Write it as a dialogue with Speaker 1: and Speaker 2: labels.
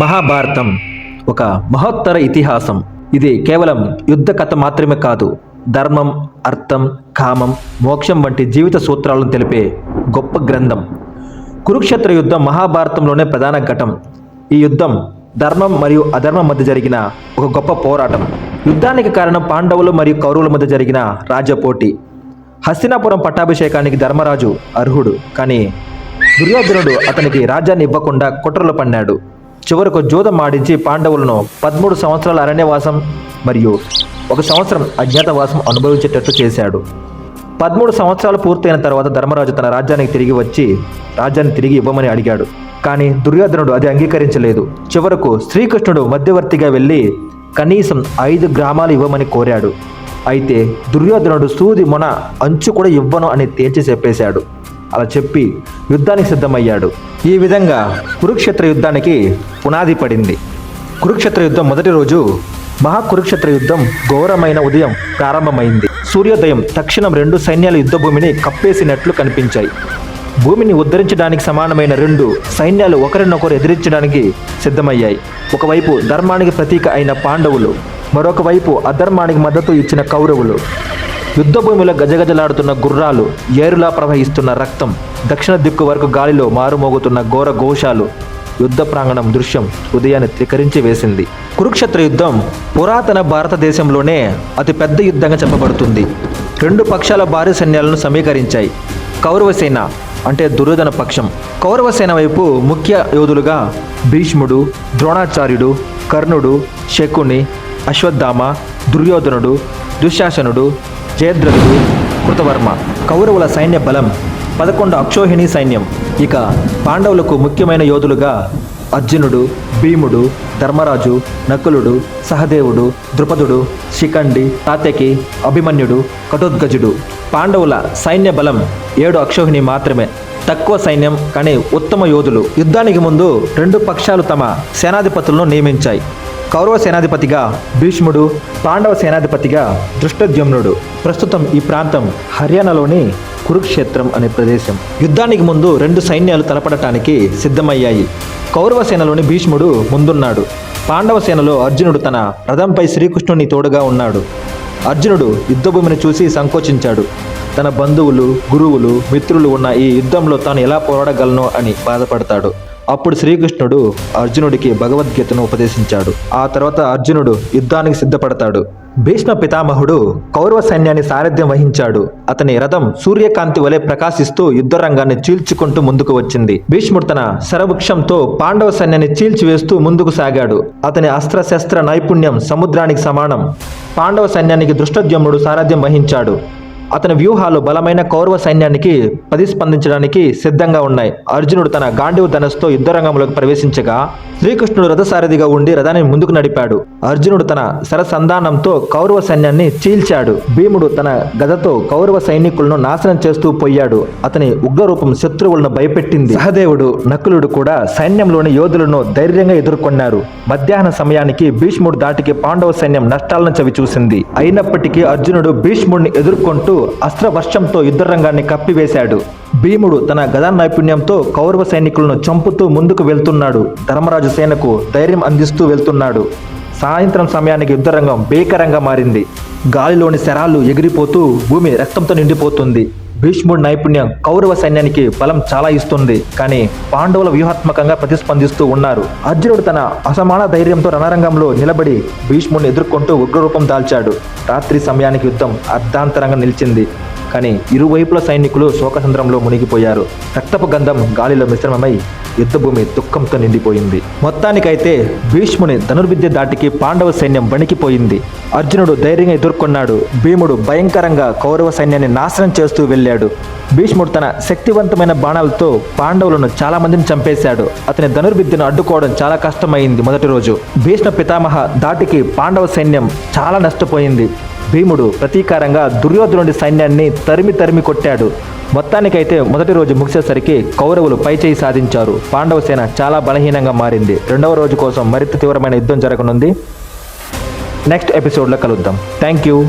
Speaker 1: మహాభారతం ఒక మహోత్తర ఇతిహాసం. ఇది కేవలం యుద్ధ కథ మాత్రమే కాదు ధర్మం అర్థం కామం మోక్షం వంటి జీవిత సూత్రాలను తెలిపే గొప్ప గ్రంథం. కురుక్షేత్ర యుద్ధం మహాభారతంలోనే ప్రధాన ఘటం. ఈ యుద్ధం ధర్మం మరియు అధర్మం మధ్య జరిగిన ఒక గొప్ప పోరాటం. యుద్ధానికి కారణం పాండవులు మరియు కౌరవుల మధ్య జరిగిన రాజ్య హస్తినాపురం పట్టాభిషేకానికి ధర్మరాజు అర్హుడు కానీ దుర్యోధనుడు అతనికి రాజ్యాన్ని ఇవ్వకుండా కుట్రలు పన్నాడు. చివరకు జూదం ఆడించి పాండవులను పదమూడు సంవత్సరాల అరణ్యవాసం మరియు ఒక సంవత్సరం అజ్ఞాతవాసం అనుభవించేటట్టు చేశాడు. పదమూడు సంవత్సరాలు పూర్తయిన తర్వాత ధర్మరాజు తన రాజ్యానికి తిరిగి వచ్చి రాజ్యాన్ని తిరిగి ఇవ్వమని అడిగాడు. కానీ దుర్యోధనుడు అది అంగీకరించలేదు. చివరకు శ్రీకృష్ణుడు మధ్యవర్తిగా వెళ్ళి కనీసం ఐదు గ్రామాలు ఇవ్వమని కోరాడు. అయితే దుర్యోధనుడు సూది మొన అంచు కూడా ఇవ్వను అని తేల్చి చెప్పేశాడు. అలా చెప్పి యుద్ధానికి సిద్ధమయ్యాడు. ఈ విధంగా కురుక్షేత్ర యుద్ధానికి పునాది పడింది. కురుక్షేత్ర యుద్ధం మొదటి రోజు మహాకురుక్షేత్ర యుద్ధం ఘోరమైన ఉదయం ప్రారంభమైంది. సూర్యోదయం తక్షణం రెండు సైన్యాల యుద్ధ భూమిని కప్పేసినట్లు కనిపించాయి. భూమిని ఉద్ధరించడానికి సమానమైన రెండు సైన్యాలు ఒకరినొకరు ఎదిరించడానికి సిద్ధమయ్యాయి. ఒకవైపు ధర్మానికి ప్రతీక అయిన పాండవులు మరొక వైపు అధర్మానికి మద్దతు ఇచ్చిన కౌరవులు. యుద్ధభూమిలో గజగజలాడుతున్న గుర్రాలు ఏరులా ప్రవహిస్తున్న రక్తం దక్షిణ దిక్కు వరకు గాలిలో మారుమోగుతున్న ఘోర ఘోషాలు యుద్ధ ప్రాంగణం దృశ్యం ఉదయాన్ని త్రికరించి వేసింది. కురుక్షేత్ర యుద్ధం పురాతన భారతదేశంలోనే అతి పెద్ద యుద్ధంగా చెప్పబడుతుంది. రెండు పక్షాల భారీ సైన్యాలను సమీకరించాయి. కౌరవసేన అంటే దుర్యోధన పక్షం. కౌరవసేన వైపు ముఖ్య యోధులుగా భీష్ముడు ద్రోణాచార్యుడు కర్ణుడు శకుని అశ్వత్థామ దుర్యోధనుడు దుశ్శాసనుడు జయద్రథుడు కృతవర్మ. కౌరవుల సైన్య బలం పదకొండు అక్షోహిణి సైన్యం. ఇక పాండవులకు ముఖ్యమైన యోధులుగా అర్జునుడు భీముడు ధర్మరాజు నకులుడు సహదేవుడు ద్రుపదుడు శిఖండి తాతకి అభిమన్యుడు కటోద్గజుడు పాండవుల సైన్య బలం ఏడు అక్షోహిణి మాత్రమే. తక్కువ సైన్యం కానీ ఉత్తమ యోధులు. యుద్ధానికి ముందు రెండు పక్షాలు తమ సేనాధిపతులను నియమించాయి. కౌరవ సేనాధిపతిగా భీష్ముడు పాండవ సేనాధిపతిగా దృష్టద్యుమ్నుడు. ప్రస్తుతం ఈ ప్రాంతం హర్యానాలోని కురుక్షేత్రం అనే ప్రదేశం. యుద్ధానికి ముందు రెండు సైన్యాలు తలపడటానికి సిద్ధమయ్యాయి. కౌరవ సేనలోని భీష్ముడు ముందున్నాడు. పాండవ సేనలో అర్జునుడు తన రథంపై శ్రీకృష్ణుని తోడుగా ఉన్నాడు. అర్జునుడు యుద్ధభూమిని చూసి సంకోచించాడు. తన బంధువులు గురువులు మిత్రులు ఉన్న ఈ యుద్ధంలో తాను ఎలా పోరాడగలను అని బాధపడతాడు. అప్పుడు శ్రీకృష్ణుడు అర్జునుడికి భగవద్గీతను ఉపదేశించాడు. ఆ తర్వాత అర్జునుడు యుద్ధానికి సిద్ధపడతాడు. భీష్మ పితామహుడు కౌరవ సైన్యాన్ని సారథ్యం వహించాడు. అతని రథం సూర్యకాంతి వలె ప్రకాశిస్తూ యుద్ధరంగాన్ని చీల్చుకుంటూ ముందుకు వచ్చింది. భీష్ముడు తన శరవృక్షంతో పాండవ సైన్యాన్ని చీల్చివేస్తూ ముందుకు సాగాడు. అతని అస్త్రశస్త్ర నైపుణ్యం సముద్రానికి సమానం. పాండవ సైన్యానికి దృష్టద్యుమ్నుడు సారథ్యం వహించాడు. అతని వ్యూహాలు బలమైన కౌరవ సైన్యానికి ప్రతిస్పందించడానికి సిద్ధంగా ఉన్నాయి. అర్జునుడు తన గాంధీవ ధనస్సుతో యుద్ధరంగంలోకి ప్రవేశించగా శ్రీకృష్ణుడు రథసారథిగా ఉండి రథాన్ని ముందుకు నడిపాడు. అర్జునుడు తన సరసంధానంతో కౌరవ సైన్యాన్ని చీల్చాడు. భీముడు తన గదతో కౌరవ సైనికులను నాశనం చేస్తూ పోయాడు. అతని ఉగ్రరూపం శత్రువులను భయపెట్టింది. సహదేవుడు నకులుడు కూడా సైన్యంలోని యోధులను ధైర్యంగా ఎదుర్కొన్నారు. మధ్యాహ్న సమయానికి భీష్ముడు దాటికి పాండవ సైన్యం నష్టాలను చవి చూసింది అయినప్పటికీ అర్జునుడు భీష్ముడిని ఎదుర్కొంటూ అస్త్రవర్షంతో యుద్ధరంగాన్ని కప్పివేశాడు. భీముడు తన గదా నైపుణ్యంతో కౌరవ సైనికులను చంపుతూ ముందుకు వెళ్తున్నాడు. ధర్మరాజు సేనకు ధైర్యం అందిస్తూ వెళ్తున్నాడు. సాయంత్రం సమయానికి యుద్ధరంగం భీకరంగా మారింది. గాలిలోని శరాలు ఎగిరిపోతూ భూమి రక్తంతో నిండిపోతుంది. భీష్ముడి నైపుణ్యం కౌరవ సైన్యానికి బలం చాలా ఇస్తుంది. కానీ పాండవుల వ్యూహాత్మకంగా ప్రతిస్పందిస్తూ ఉన్నారు. అర్జునుడు తన అసమాన ధైర్యంతో రణరంగంలో నిలబడి భీష్ముడిని ఎదుర్కొంటూ ఉగ్రరూపం దాల్చాడు. రాత్రి సమయానికి యుద్ధం అర్ధాంతరంగా నిలిచింది. కానీ ఇరువైపుల సైనికులు శోకసంద్రంలో మునిగిపోయారు. రక్తపు గంధం గాలిలో మిశ్రమమై యుద్ధభూమి దుఃఖంతో నిండిపోయింది. మొత్తానికైతే భీష్ముని ధనుర్విద్య దాటికి పాండవ సైన్యం వణికిపోయింది. అర్జునుడు ధైర్యంగా ఎదుర్కొన్నాడు. భీముడు భయంకరంగా కౌరవ సైన్యాన్ని నాశనం చేస్తూ వెళ్ళాడు. భీష్ముడు తన శక్తివంతమైన బాణాలతో పాండవులను చాలా మందిని చంపేశాడు. అతని ధనుర్విద్యను అడ్డుకోవడం చాలా కష్టమైంది మొదటి రోజు. భీష్మ పితామహ దాటికి పాండవ సైన్యం చాలా నష్టపోయింది. భీముడు ప్రతీకారంగా దుర్యోధనుడి సైన్యాన్ని తరిమి తరిమి కొట్టాడు. మొత్తానికైతే మొదటి రోజు ముగిసేసరికి కౌరవులు పైచేయి సాధించారు. పాండవ సేన చాలా బలహీనంగా మారింది. రెండవ రోజు కోసం మరింత తీవ్రమైన యుద్ధం జరగనుంది. నెక్స్ట్ ఎపిసోడ్లో కలుద్దాం. Thank you.